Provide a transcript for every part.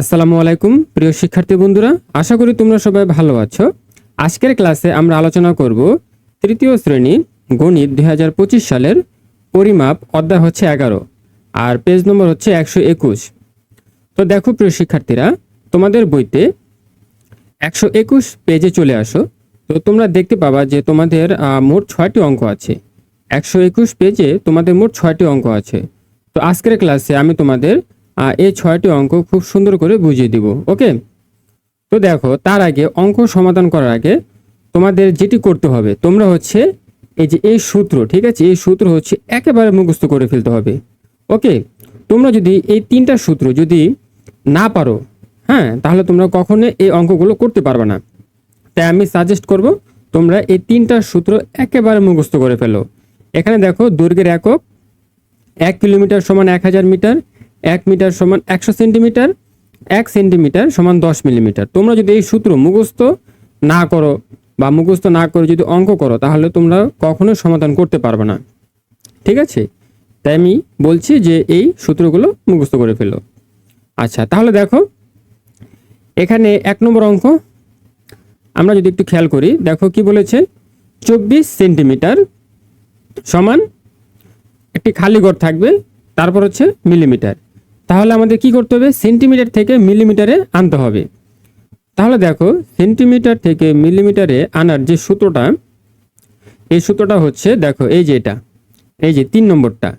আসসালামু আলাইকুম, প্রিয় শিক্ষার্থী বন্ধুরা। আশা করি তোমরা সবাই ভালো আছো। আজকের ক্লাসে আমরা আলোচনা করব তৃতীয় শ্রেণি গণিত দু হাজার পঁচিশ সালের পরিমাপ, অধ্যায় হচ্ছে এগারো, আর পেজ নম্বর হচ্ছে একশো একুশ। তো দেখো, প্রিয় শিক্ষার্থীরা, তোমাদের বইতে একশো একুশ পেজে চলে আসো। তো তোমরা দেখতে পাবা যে তোমাদের মোট ছয়টি অঙ্ক আছে। একশো একুশ পেজে তোমাদের মোট ছয়টি অঙ্ক আছে। তো আজকের ক্লাসে আমি তোমাদের এই ছয়টি অঙ্ক খুব সুন্দর করে বুঝিয়ে দিব, ওকে? তো দেখো, তার আগে অঙ্ক সমাধান করার আগে তোমাদের যেটি করতে হবে, তোমরা হচ্ছে এই যে এই সূত্র, ঠিক আছে? এই সূত্র হচ্ছে একেবারে মুখস্থ করে ফেলতে হবে, ওকে? তোমরা যদি এই তিনটা সূত্র যদি না পারো হ্যাঁ তাহলে তোমরা কখনো এই অঙ্কগুলো করতে পারবে না। তাই আমি সাজেস্ট করব, তোমরা এই তিনটা সূত্র একেবারে মুখস্থ করে ফেলো। এখানে দেখো দৈর্ঘ্যের একক, এক কিলোমিটার সমান এক হাজার মিটার এক মিটার সমান একশো সেন্টিমিটার, এক সেন্টিমিটার সমান দশ মিলিমিটার। তোমরা যদি এই সূত্র মুখস্থ না করো বা মুখস্থ না করে যদি অঙ্ক করো, তাহলে তোমরা কখনোই সমাধান করতে পারবে না। ঠিক আছে? তাই আমি বলছি যে এই সূত্রগুলো মুখস্থ করে ফেলো। আচ্ছা তাহলে দেখো, এখানে এক নম্বর অঙ্ক। আমরা যদি একটু খেয়াল করি, দেখো কি বলেছে? চব্বিশ সেন্টিমিটার সমান একটি খালি ঘর থাকবে, তারপর হচ্ছে মিলিমিটার। তাহলে আমাদের কি করতে হবে? সেন্টিমিটার থেকে মিলিমিটারে আনতে হবে। তাহলে দেখো সেন্টিমিটার থেকে মিলিমিটারে আনার যে সূত্রটা, এই সূত্রটা হচ্ছে, দেখো, এই যে এটা, এই যে তিন নম্বরটা।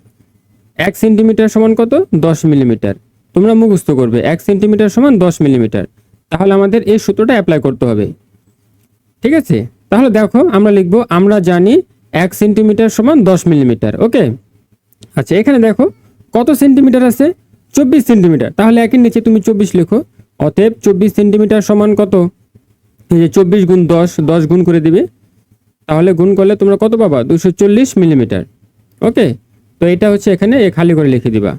এক সেন্টিমিটার সমান কত? দশ মিলিমিটার তোমরা মুখস্থ করবে, এক সেন্টিমিটার সমান দশ মিলিমিটার তাহলে আমাদের এই সূত্রটা অ্যাপ্লাই করতে হবে। ঠিক আছে? তাহলে দেখো, আমরা লিখব, আমরা জানি এক সেন্টিমিটার সমান দশ মিলিমিটার ওকে আচ্ছা এখানে দেখো, কত সেন্টিমিটার আছে? চব্বিশ সেন্টিমিটার। তাহলে একের নিচে তুমি চব্বিশ লেখো। অতএব চব্বিশ সেন্টিমিটার সমান কত? এই যে চব্বিশ গুণ দশ দশ গুণ করে দিবে। তাহলে গুণ করলে তোমরা কত পাবা? দুশো চল্লিশ মিলিমিটার। ওকে? তো এটা হচ্ছে এখানে, এ খালি করে লিখে দিবা।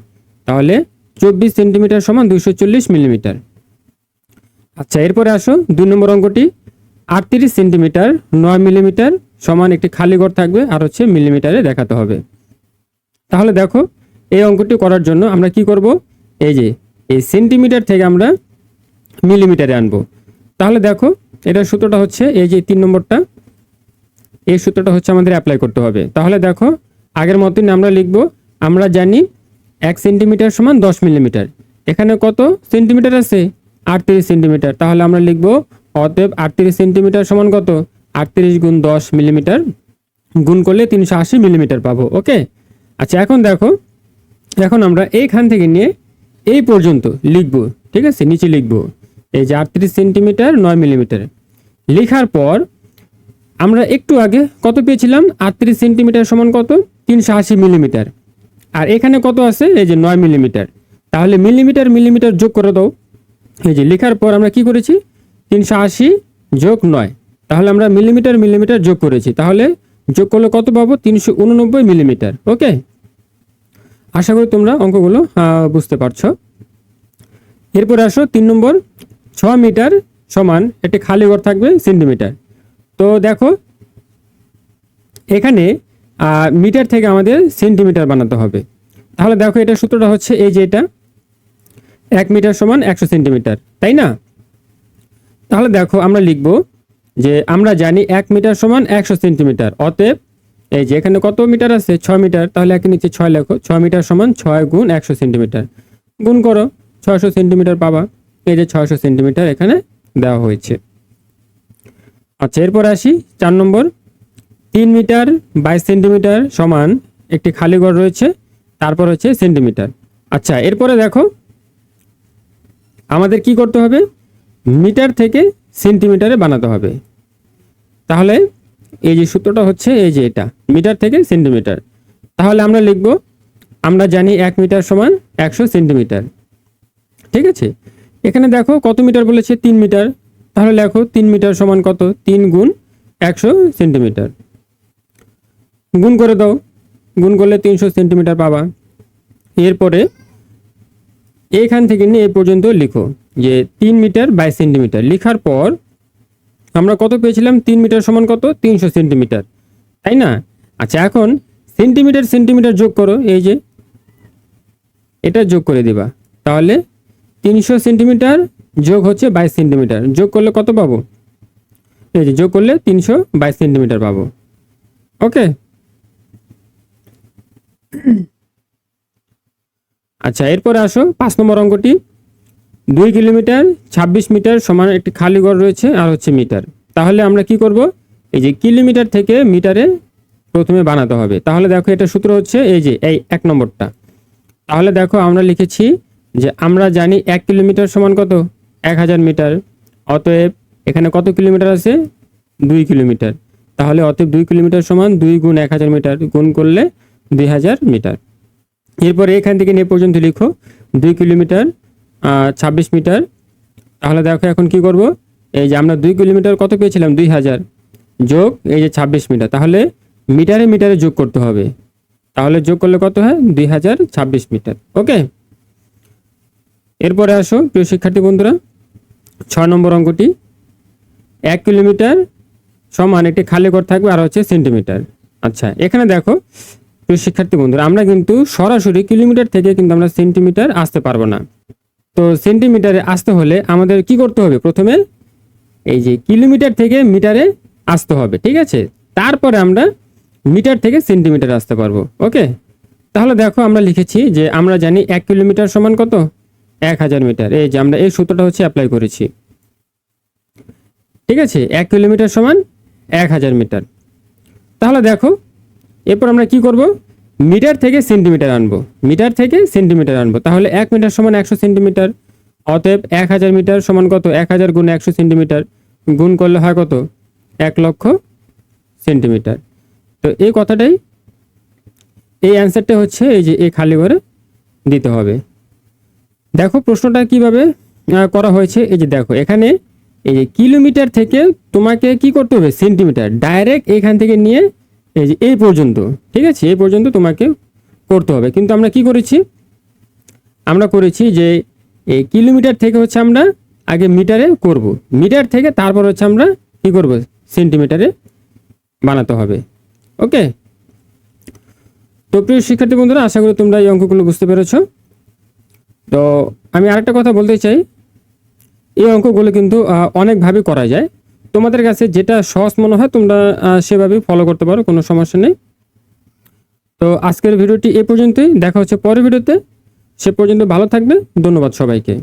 তাহলে চব্বিশ সেন্টিমিটার সমান দুশো চল্লিশ মিলিমিটার। আচ্ছা এরপরে আসো, দুই নম্বর অঙ্কটি। আটত্রিশ সেন্টিমিটার, নয় মিলিমিটার সমান একটি খালি ঘর থাকবে, আর হচ্ছে মিলিমিটারে দেখাতে হবে। তাহলে দেখো এই অঙ্কটি করার জন্য আমরা কি করব? এই যে, এই সেন্টিমিটার থেকে আমরা মিলিমিটারে আনব। তাহলে দেখো, এটার সূত্রটা হচ্ছে এই যে তিন নম্বরটা, এই সূত্রটা হচ্ছে আমাদের অ্যাপ্লাই করতে হবে। তাহলে দেখো, আগের মতন আমরা লিখব, আমরা জানি এক সেন্টিমিটার সমান দশ মিলিমিটার এখানে কত সেন্টিমিটার আছে? আটত্রিশ সেন্টিমিটার তাহলে আমরা লিখব, অতএব আটত্রিশ সেন্টিমিটার সমান কত? আটত্রিশ গুণ দশ মিলিমিটার গুণ করলে তিনশো আশি মিলিমিটার পাবো ওকে আচ্ছা এখন দেখো এখন আমরা এইখান থেকে নিয়ে এই পর্যন্ত লিখব, ঠিক আছে? নিচে লিখব। এই যে আটত্রিশ সেন্টিমিটার, নয় মিলিমিটার। লেখার পর আমরা একটু আগে কত পেয়েছিলাম? আটত্রিশ সেন্টিমিটার সমান কত? তিনশো আশি মিলিমিটার। আর এখানে কত আছে? এই যে নয় মিলিমিটার। তাহলে মিলিমিটার মিলিমিটার যোগ করে দাও। এই যে লেখার পর আমরা কি করেছি? তিনশো আশি যোগ নয়। তাহলে আমরা মিলিমিটার মিলিমিটার যোগ করেছি। তাহলে যোগ করলে কত পাবো? তিনশো উননব্বই মিলিমিটার। ওকে? আশা করি তোমরা অঙ্কগুলো বুঝতে পারছ। এরপর আসো তিন নম্বর, ছ মিটার সমান একটি খালি ঘর থাকবে সেন্টিমিটার। তো দেখো, এখানে মিটার থেকে আমাদের সেন্টিমিটার বানাতে হবে। তাহলে দেখো এটা সূত্রটা হচ্ছে এই যে এটা, এক মিটার সমান একশো সেন্টিমিটার, তাই না? তাহলে দেখো আমরা লিখব যে আমরা জানি এক মিটার সমান একশো সেন্টিমিটার, অতএব এই যে এখানে কত মিটার আছে? ছয় মিটার। তাহলে একের নিচে ছয় লেখো। ছয় মিটার সমান ছয় গুণ একশো সেন্টিমিটার। গুণ করো, ছয়শো সেন্টিমিটার পাবা। এই যে ছয়শো সেন্টিমিটার এখানে দেওয়া হয়েছে। আচ্ছা এরপর আসি চার নম্বর। তিন মিটার বাইশ সেন্টিমিটার সমান একটি খালি ঘর রয়েছে। তারপর হচ্ছে সেন্টিমিটার। আচ্ছা এরপরে দেখো, আমাদের কি করতে হবে? মিটার থেকে সেন্টিমিটারে বানাতে হবে। তাহলে এই যে সূত্রটা হচ্ছে এই যে এটা, মিটার থেকে সেন্টিমিটার। তাহলে আমরা লিখব, আমরা জানি এক মিটার সমান একশো সেন্টিমিটার। ঠিক আছে? এখানে দেখো কত মিটার বলেছে? তিন মিটার। তাহলে লেখো তিন মিটার সমান কত? তিন গুণ একশো সেন্টিমিটার। গুণ করে দাও। গুণ করলে তিনশো সেন্টিমিটার পাবা। এরপরে এইখান থেকে নিয়ে এ পর্যন্ত লিখো যে তিন মিটার বাইশ সেন্টিমিটার। লেখার পর আমরা কত পেয়েছিলাম? তিন মিটার সমান কত? তিনশো সেন্টিমিটার। তাই না? আচ্ছা এখন সেন্টিমিটার সেন্টিমিটার যোগ করো, এই যে। এটা যোগ করে দিবা। তাহলে তিনশো সেন্টিমিটার যোগ হচ্ছে বাইশ সেন্টিমিটার। যোগ করলে কত পাবো? এই যে, যোগ করলে তিনশো বাইশ সেন্টিমিটার পাবো। ওকে? আচ্ছা এরপরে আসো, পাঁচ নম্বর অঙ্কটি। দুই কিলোমিটার ছাব্বিশ মিটার সমান একটি খালি ঘর রয়েছে আর হচ্ছে মিটার। তাহলে আমরা কি করব? এই যে কিলোমিটার থেকে মিটারে প্রথমে বানাতে হবে। তাহলে দেখো এটা সূত্র হচ্ছে এই যে এই এক নম্বরটা। তাহলে দেখো আমরা লিখেছি যে আমরা জানি এক কিলোমিটার সমান কত? এক হাজার মিটার। অতএব এখানে কত কিলোমিটার আছে? দুই কিলোমিটার। তাহলে অতএব দুই কিলোমিটার সমান দুই গুণ এক হাজার মিটার গুণ করলে দুই হাজার মিটার। এরপর এখান থেকে নিয়ে পর্যন্ত লিখো। দুই কিলোমিটার ছাব্বিশ মিটার। তাহলে দেখো এখন কি করব? এই যে আমরা দুই কিলোমিটার কত পেয়েছিলাম? দুই হাজার। যোগ এই যে ছাব্বিশ মিটার। তাহলে মিটারে মিটারে যোগ করতে হবে। তাহলে যোগ করলে কত হয়? দুই হাজার ছাব্বিশ মিটার। ওকে? এরপরে আসো, প্রিয় শিক্ষার্থী বন্ধুরা। ছয় নম্বর অঙ্কটি। এক কিলোমিটার সমান একটি খালি ঘর থাকবে আর হচ্ছে সেন্টিমিটার। আচ্ছা এখানে দেখো, প্রিয় শিক্ষার্থী বন্ধুরা, আমরা কিন্তু সরাসরি কিলোমিটার থেকে কিন্তু আমরা সেন্টিমিটার আসতে পারব না। তো সেন্টিমিটারে আসতে হলে আমাদের কি করতে হবে? প্রথমে এই যে কিলোমিটার থেকে মিটারে আসতে হবে, ঠিক আছে? তারপরে আমরা মিটার থেকে সেন্টিমিটার আসতে পারব, ওকে? তাহলে দেখো আমরা লিখেছি যে আমরা জানি এক কিলোমিটার সমান কত? এক হাজার মিটার। এই যে আমরা এই সূত্রটা হচ্ছে অ্যাপ্লাই করেছি। ঠিক আছে? এক কিলোমিটার সমান এক হাজার মিটার। তাহলে দেখো, এরপর আমরা কি করব? মিটার থেকে সেন্টিমিটার আনব। মিটার থেকে সেন্টিমিটার আনব। তাহলে এক মিটার সমান একশো সেন্টিমিটার, অতএব এক হাজার মিটার সমান কত? এক হাজার গুণ একশো সেন্টিমিটার, গুণ করলে হয় কত? এক লক্ষ সেন্টিমিটার। তো এই কথাটাই, এই অ্যান্সারটা হচ্ছে এই যে এই খালি ঘরে দিতে হবে। দেখো প্রশ্নটা কীভাবে করা হয়েছে? এই যে দেখো, এখানে এই যে কিলোমিটার থেকে তোমাকে কি করতে হবে? সেন্টিমিটার। ডাইরেক্ট এখান থেকে নিয়ে এই যে এই পর্যন্ত, ঠিক আছে? এই পর্যন্ত তোমাকে করতে হবে। কিন্তু আমরা কি করেছি? আমরা করেছি যে এই কিলোমিটার থেকে হচ্ছে আমরা আগে মিটারে করব। মিটার থেকে তারপর হচ্ছে আমরা কি করব? সেন্টিমিটারে বানাতে হবে। ওকে? তো প্রিয় শিক্ষার্থী বন্ধুরা, আশা করি তোমরা এই অঙ্কগুলো বুঝতে পেরেছ। তো আমি আরেকটা কথা বলতে চাই। এই অঙ্কগুলো কিন্তু অনেকভাবে করা যায়। তোমাদের কাছে যেটা সহজ মনে হয়, তোমরা সেভাবে ফলো করতে পারো, কোনো সমস্যা নেই। তো আজকের ভিডিওটি এ পর্যন্তই, দেখা হচ্ছে পরের ভিডিওতে। সে পর্যন্ত ভালো থাকবে, ধন্যবাদ সবাইকে।